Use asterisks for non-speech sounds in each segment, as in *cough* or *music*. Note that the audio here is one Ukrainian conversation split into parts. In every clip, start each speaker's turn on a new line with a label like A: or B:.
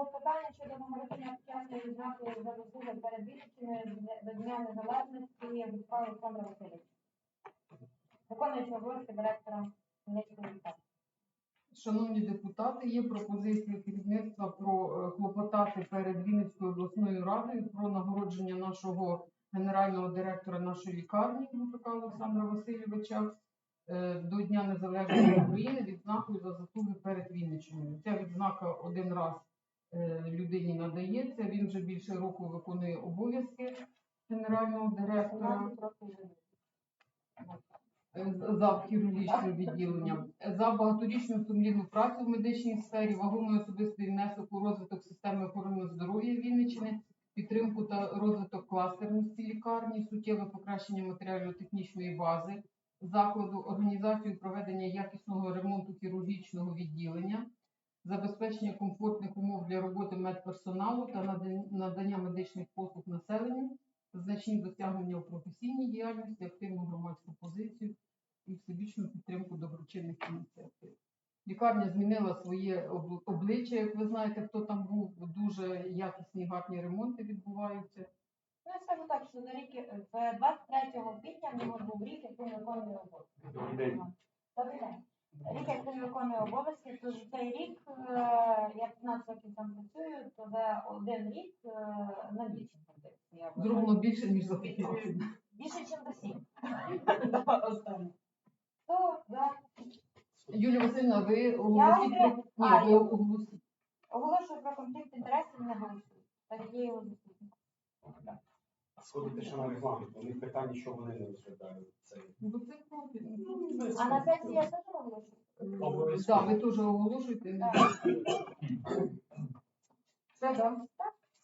A: клопотання щодо нагородження почесної відзнакою за заслуги перед Вінниччиною до Дня Незалежності Війська Олександра Васильовича. Виконуючи обов'язки директора Хмельницької лікарні.
B: Шановні депутати, є пропозиція керівництва про е, клопотати перед Вінницькою обласною радою про нагородження нашого генерального директора нашої лікарні Мужика Олександра Васильовича е, до Дня Незалежності *clears throat* України відзнакою за заслуги перед Вінниччиною. Ця відзнака один раз людині надається. Він вже більше року виконує обов'язки генерального директора.
A: 17 років живе.
B: за хірургічним відділенням, за багаторічну сумлінну працю в медичній сфері, вагомий особистий внесок у розвиток системи охорони здоров'я Вінниччини, підтримку та розвиток кластерності лікарні, суттєве покращення матеріально-технічної бази закладу, організацію проведення якісного ремонту хірургічного відділення, забезпечення комфортних умов для роботи медперсоналу та надання- медичних послуг населенню, значні досягнення у професійній діяльності, активну громадську позицію і всебічну підтримку доброчинних ініціатив. Лікарня змінила своє обличчя, як ви знаєте, хто там був, дуже якісні гарні ремонти відбуваються.
A: Ну, я скажу так, що за рік, е, 23 квітня в нього був рік, як він виконує обов'язки.
C: Добрий день.
A: Добрий день. Рік, як він виконує обов'язки, то за цей рік, я 15 років там працюю, то за один рік е, на більше вважаю.
B: Зроблено більше, ніж за 15.
A: Більше, ніж за сім. *laughs* То, да.
B: Юлія Васильівна, ви оголосіть про... Ні, ви
A: я-
B: оголосіть.
A: Оголошую про конфлікт інтересів не голосую. Так є його
C: сходите ще на регламент, у них питання, що вони не розглядають. Це
B: Бо це профіль.
A: А на сесії я теж оголошую?
C: Обов'язково.
B: Так, ви теж оголошуєте.
A: Так.
B: Все, так?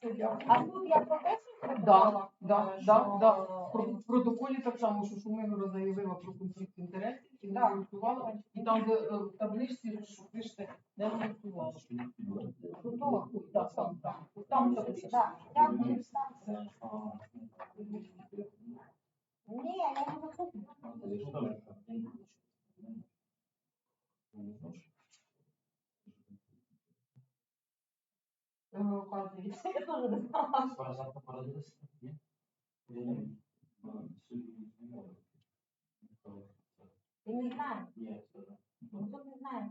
A: А тут я прописую?
B: Да, да,
A: Е,
B: да,
A: що-
B: да. Про- В протоколі так само, що Шумилова заявила про конфлікт інтересів і не голосувала. І там де, е, в табличці, що пишете, не голосувала. Ой, Так, там, там. Там табличка.
A: Так, дякую, ставте. Ні, я не заступник. Е, оказується. Я теж не знала. Ти не знаєш. Ну, тут не знаю.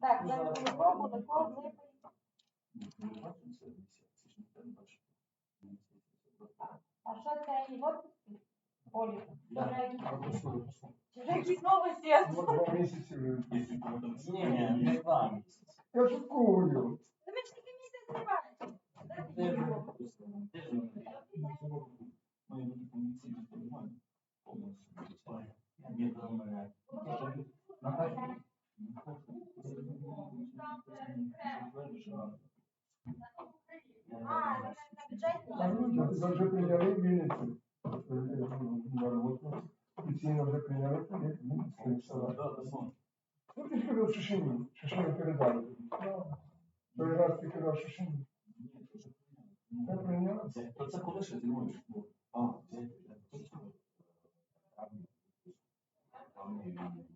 A: Так, зараз телефон буде, кого А что це они вот? Олі, що якісь- новості?
D: Два місяці вже.
E: Ні, не два місяці.
D: Я шуткую.
A: Та ви ж тільки місяць.
E: Де ж воно? Де ж воно? Має бути повноцінно формування. Повністю. Ні, то мене. Наталя.
A: А, ви на бюджеті?
D: Це вже прийняли в Е, На роботу. Офіційно вже прийняли в Ну, ти ж казав Шишині. Шишині передали. Той раз ти казав Шишині. Не прийняли?
E: То це коли ще ти можеш? А, це. Паспорт,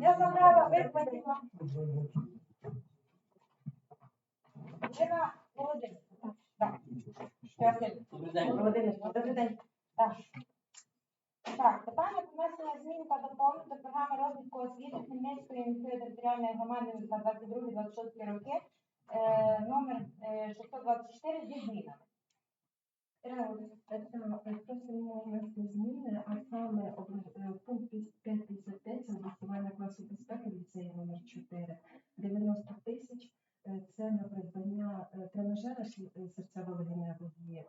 E: Я
A: забрала, виплатила. Вчора Володимир. Так. Володимир, добрий день. Так. Так, питання внесення змін та доповнень до програми розвитку освіти Хмельницької міської територіальної громади на 22-26 роки, е, номер е, 624 зі змінами. Ірина
F: Просимо внести зміни, а саме обла- е, пункт 555 це облаштування класу безпеки в номер 4. 90 тисяч е, це на придбання е, тренажера е, серцево-легеневої е,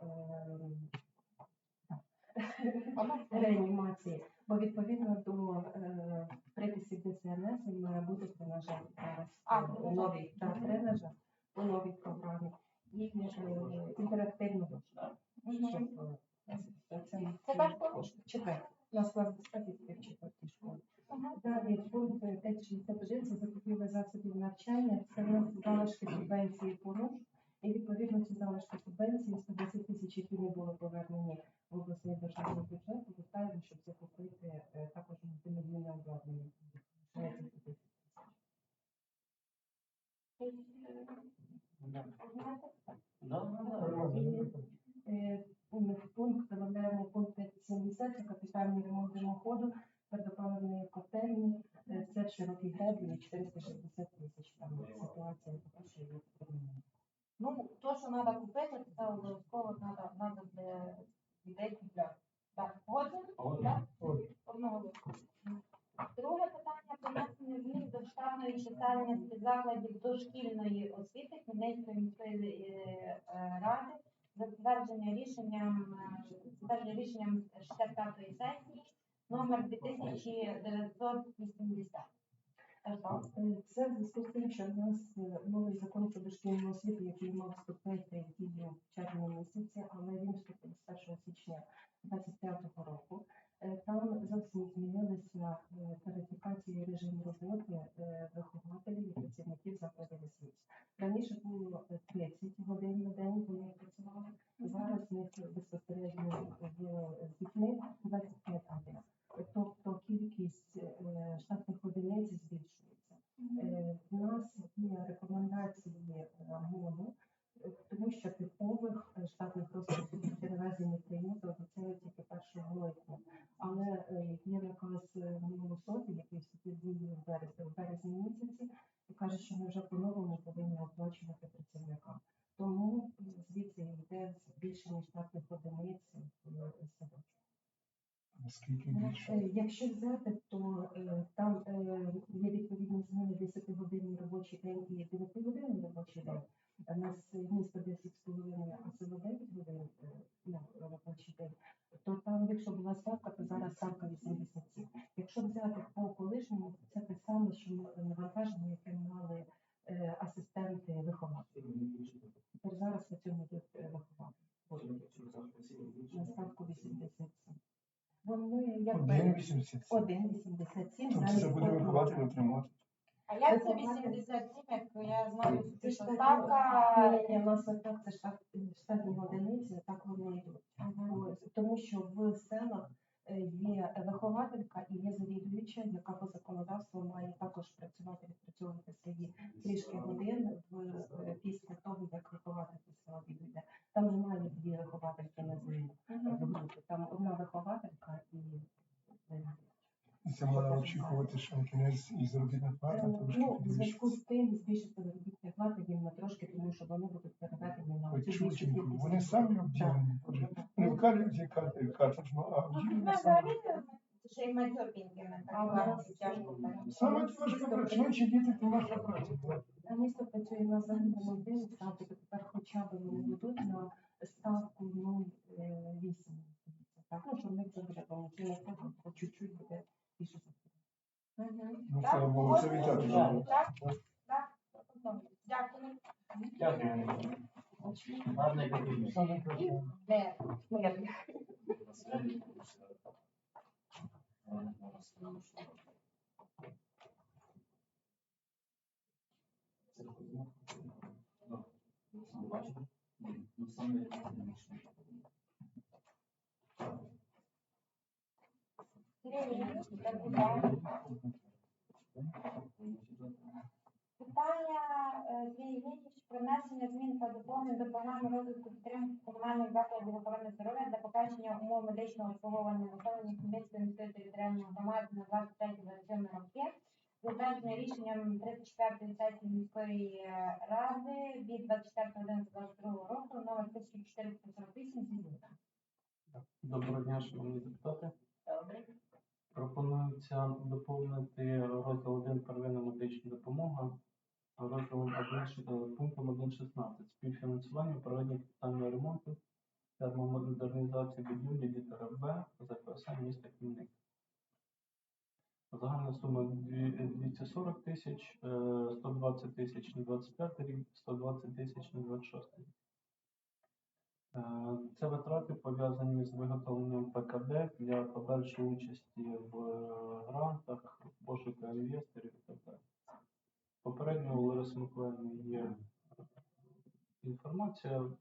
F: реанімації, бо відповідно до е, приписів ДСНС він має бути тренажер зараз.
A: А,
F: е, новий та, тренажер у новій програмі. І е, інтерактивно, щоб, е, Це,
A: Це
F: четвер. На склад статистики в четвертій школі. Далі пункт 561 це закупівля засобів навчання. Це в нас залишки субвенції по РУШ. І відповідно ці залишки субвенції 110 тисяч, які не були повернені в обласний державний бюджет, повертаємо, щоб закупити е, також мультимедійне обладнання. Лишається 10 тисяч. Е, пункт- Пункт додаємо пункт 570, це капітальний ремонт димоходу, твердопаливної котельні, Е, це широкий гребінь 460 тисяч. Там ситуація така, що є проблема.
A: Ну, то, що треба купити, це обов'язково треба, треба для дітей купляти. Так, годин? Так? Одного. Друге питання про внесення змін до штатної чисельності закладів дошкільної освіти Хмельницької міської е, е, ради, затвердження рішенням, е, рішенням 65-ї сесії номер 2980. Це
F: в зв'язку з тим, що в нас е, новий закон про дошкільну освіту, який мав вступити в дію в червні місяці, але він вступив з 1 січня 2025 року. Е, Там зовсім змінилися е, тарифікації режим роботи е, вихователів і працівників закладів освіти. Раніше було е, 30 годин на день, вони працювали. Зараз ми безпосередньо з- дітьми 25 годин. Тобто кількість штатних одиниць збільшується. Е, В нас є рекомендації е, МОНу, е, тому що типових е, штатних розписів перевезень не прийнято, обіцяють тільки 1 липня. Але е, є наказ е, Мінусоти, який вступив в дію в березні, в березні місяці, і каже, що ми вже по-новому повинні оплачувати працівникам. Тому е, звідси йде збільшення штатних одиниць в садочку.
D: Наскільки більше?
F: Е, Якщо взяти, то е, там е, є відповідні зміни 10-годинний робочий день і 9-годинний робочий день. У нас місто 10,5, а село 9 годин е, ну, робочий день. То там, якщо була ставка, то зараз ставка 87. Якщо взяти по колишньому, то це те саме, що м- навантаження, яке мали е, асистенти вихователі. Тепер зараз на цьому йдуть е, вихователі. На ставку 87. Вони якби
D: 1,87.
F: 1,87.
D: Тобто
F: замість
D: це буде
F: одного.
D: вихователь отримати.
A: А як це 87, як я знаю,
F: Це
A: що ставка
F: Ні, ні, у нас так це штат- штатні одиниці, так вони йдуть. Тому що в селах е, є вихователька і є завідуюча, яка по законодавству має також працювати, відпрацьовувати свої трішки годин в е, після того, як вихователь з села відійде. Там немає дві виховательки на зміну. Там одна вихователька і.
D: І це можна очікувати, що на кінець і заробітна плата
F: Е,
D: трошки
F: Ну, в зв'язку з тим збільшиться заробітня плата їм на трошки, тому що вони будуть на цю більшу
D: чутенько,
F: кількість.
D: вони самі обділені. Не вкалюють карточну, а
A: Ну,
D: обділені самі.
A: ще й тяжко.
D: Саме тяжко працюючі діти, то наша праця.
F: А місто працює на загальному день тепер хоча б вони будуть на ставку 0,8. Ну, що них вже буде повноцінний ставка, по чуть-чуть буде більше.
D: Ну, слава Богу, це вітати.
A: Так, так. Дякую.
C: Дякую. Гарний кабінет.
D: Саме краще.
A: Де?
C: Ну, саме економічно.
A: Питання е, Сергій Євгенійович про внесення змін та доповнень до програми розвитку підтримки комунальних закладів охорони здоров'я для покращення умов медичного обслуговування населення Хмельницької міської територіальної громади на 23-27 роки. Затвердження рішенням 34-ї сесії міської е, ради від 24.11.22 року номер 1448 зі.
G: Доброго дня, шановні депутати.
A: Добре.
C: Пропонується доповнити розділ 1 первинна медична допомога розділом 1, ш- е, пунктом 1.16 співфінансування проведення капітального ремонту термомодернізації будівлі літера Б за ЗПСМ міста Хмельник. Загальна сума 240 тисяч, е, 120 тисяч на 25 рік, 120 тисяч на 26 рік. Е, Це витрати пов'язані з виготовленням ПКД для подальшої участі в е, грантах, пошуку інвесторів і так далі. Попередньо у Лариси є інформація,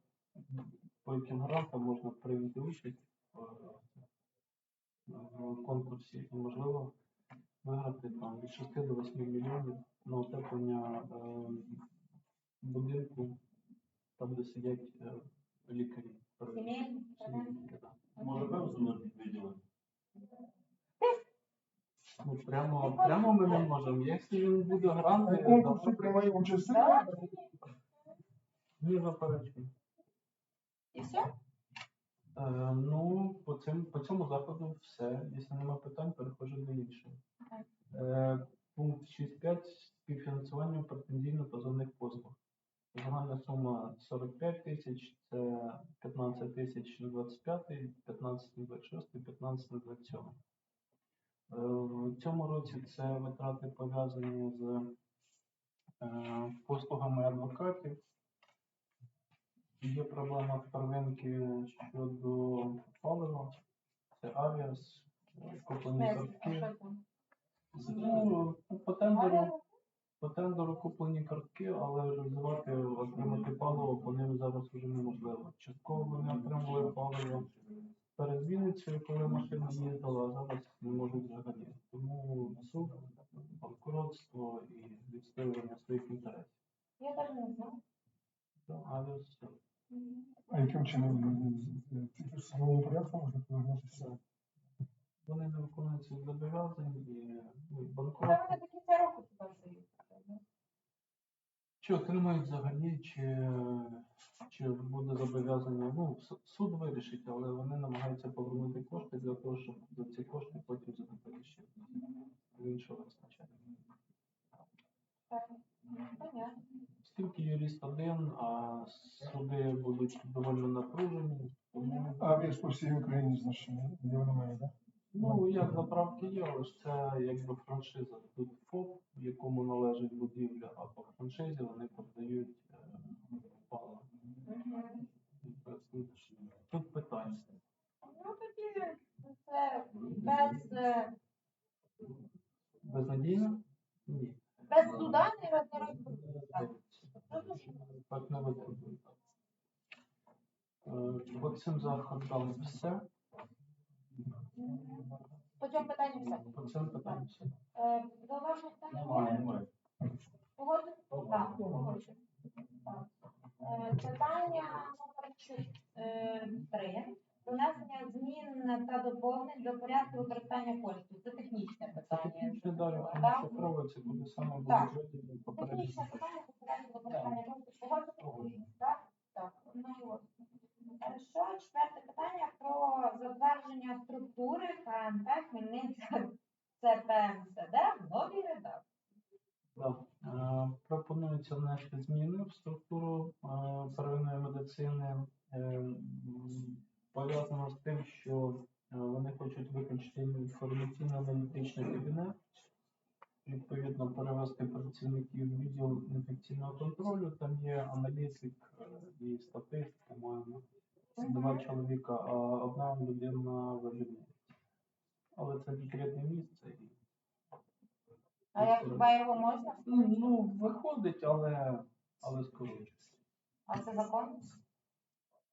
C: по яким грантам можна прийняти участь в, е, конкурсі і можливо виграти там від 6 до 8 мільйонів на утеплення будинку, там де сидять лікарі.
A: Сімейні.
C: Може, певно, виділити? Ну, прямо, прямо ми не можемо. Якщо він буде
D: А
C: гранти,
D: конкурсі
C: то
D: приймає участь.
A: Да.
C: не заперечую.
A: І все?
C: Е, ну, по, цим, по цьому заходу все. Якщо немає питань, переходжу до іншого. Е, пункт 6.5 співфінансування претензійно-позовних послуг. Загальна сума 45 тисяч, це 15 тисяч на 25, 15 на 26, 15 на 27. Е, В цьому році це витрати пов'язані з е, послугами адвокатів. Є проблема в первинки щодо палива, це авіас, е, куплені картки. Ну, по тендеру, по тендеру куплені картки, але реалізувати, отримати паливо по ним зараз вже неможливо. Частково вони отримували паливо перед Вінницею, коли машина їздила, а зараз не можуть взагалі. Тому суд, банкротство і відстоювання своїх інтересів.
A: Я теж не знаю.
C: Да, авіас
D: А яким чином тільки судовим порядком можна повернутися?
C: вони не виконують зобов'язань і ну, і
A: Це вони до кінця року туди здають.
C: Чи отримають взагалі, чи, чи буде зобов'язання, ну, суд вирішить, але вони намагаються повернути кошти для того, щоб за ці кошти потім закупити ще в іншого визначення. Оскільки юрист один, а суди будуть доволі напружені, тому
D: Авіас по всій Україні, значить, його немає, так?
C: Ну як заправки є, але ж це якби франшиза. Тут ФОП, якому належить будівля, а по франшизі вони продають е, паливо. Тут питання.
A: Ну тоді це без, е,
C: Безнадійно? Ні.
A: без суда не роз- не розбудуть. Так.
C: Не витребує. По цим заходам все.
A: По цьому
C: По цим все.
A: Е, Зауваження питання?
C: немає.
A: Погоджуєте? Так, погоджуюсь. Так. Е, Питання номер чу- е, три. Внесення змін та доповнень до порядку використання коштів. Це технічне
C: Це
A: питання.
C: технічне далі, що проводиться, куди саме
A: Так. Технічне питання по порядку використання коштів. Погоджуєте? Так? Так. одноголосно. Хорошо. Четверте питання про затвердження структури КНП Хмельницька ЦПМСД в новій редакції.
C: Да. Е, Пропонується внести зміни в структуру е, первинної медицини. Е, Пов'язано з тим, що вони хочуть виключити інформаційно-аналітичний кабінет, відповідно перевести працівників в відділ інфекційного контролю. Там є аналітик і статист, по-моєму, два чоловіка, а одна людина вивідник. Але це декретне місце. і
A: А як хіба його можна?
C: Ну, ну, виходить, але, але скорочується.
A: А це закон?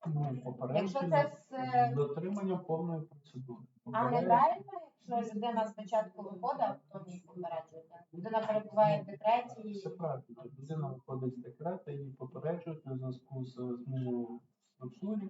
C: Ну,
A: Якщо
C: попередження,
A: з е,
C: дотримання повної процедури.
A: а
C: Попередження-
A: неправильно, якщо людина спочатку виходить, а потім її попереджуєте. Людина перебуває в декреті
C: Все правильно. Людина виходить з декрету, її попереджують у зв'язку з зміною в структурі,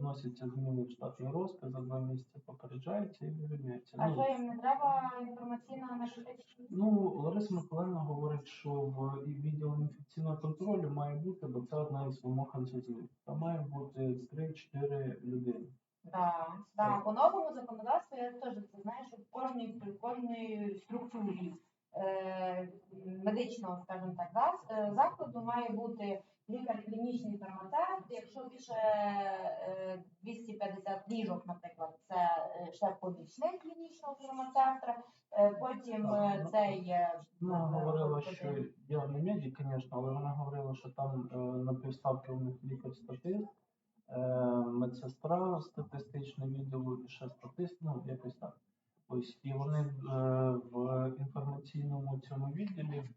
C: вносяться зміни в штатний розпис, за два місяці попереджається і вивільняється.
A: а
C: Ну,
A: що їм не треба інформаційно аналітичні?
C: Ну, Лариса Миколаївна говорить, що в відділ інфекційного контролю має бути, бо це одна із вимог НСЗУ. Там має бути 3-4 людини.
A: Да, да, по новому законодавству я теж це знаю, що в кожній, в кожній структурі е, медичного, скажімо так, е, закладу має бути лікар клінічний фармацевт. Якщо більше е, 250 ліжок, наприклад, це е, ще помічник клінічного фармацевта, е, потім е, це є
C: Вона говорила,
A: е,
C: що я не медик, звісно, але вона говорила, що там е, на півставки у них лікар статист, е, медсестра статистичне відділу і ще статист, ну якось так. Ось і вони е, в інформаційному цьому відділі,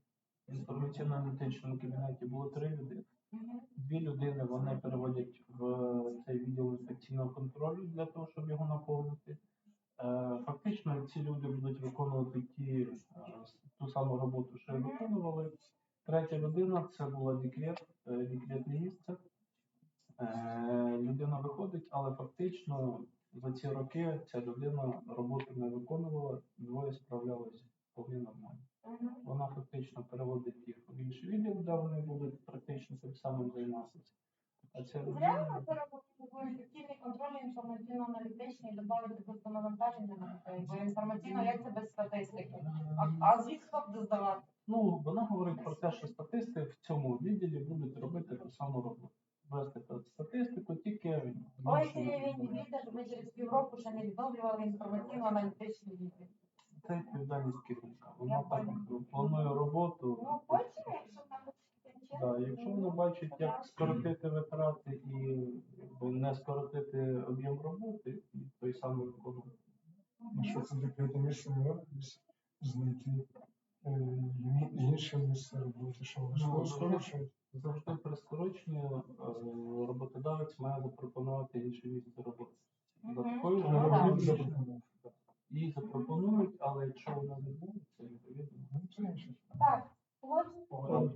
C: інформаційно-аналітичному кабінеті було три людини. Дві людини вони переводять в цей відділ інфекційного контролю для того, щоб його наповнити. Е, Фактично ці люди будуть виконувати ті, е, ту саму роботу, що і виконували. Третя людина це була декрет, е, декретне місце. Людина виходить, але фактично за ці роки ця людина роботу не виконувала, двоє справлялися вполне нормально. Вона фактично переводить їх в інший відділ, де вони будуть практично тим самим займатися. А людина,
A: Реально це ефективний контроль інформаційно-аналітичний, додати просто навантаження на людей, бо інформаційно як це без статистики. А, а звідки буде здавати?
C: ну, вона говорить про те, що статисти в цьому відділі будуть робити ту саму роботу. Вести та- статистику тільки
A: Ой, що ми через півроку ще не відновлювали інформаційно-аналітичний відділ.
C: Це відповідальність керівника. Вона
A: Я
C: так планує роботу.
A: Ну, якщо
C: Да, якщо вона бачить, як скоротити витрати і не скоротити об'єм роботи, і той самий виконує.
D: Ну, що це можна десь знайти е, інше місце роботи, що вони
C: Ну,
D: скорочують.
C: Завжди при скороченні е, роботодавець має запропонувати інше місце роботи. За
A: Мгм
C: її запропонують, але якщо вона не буде, це відповідно. Так, от.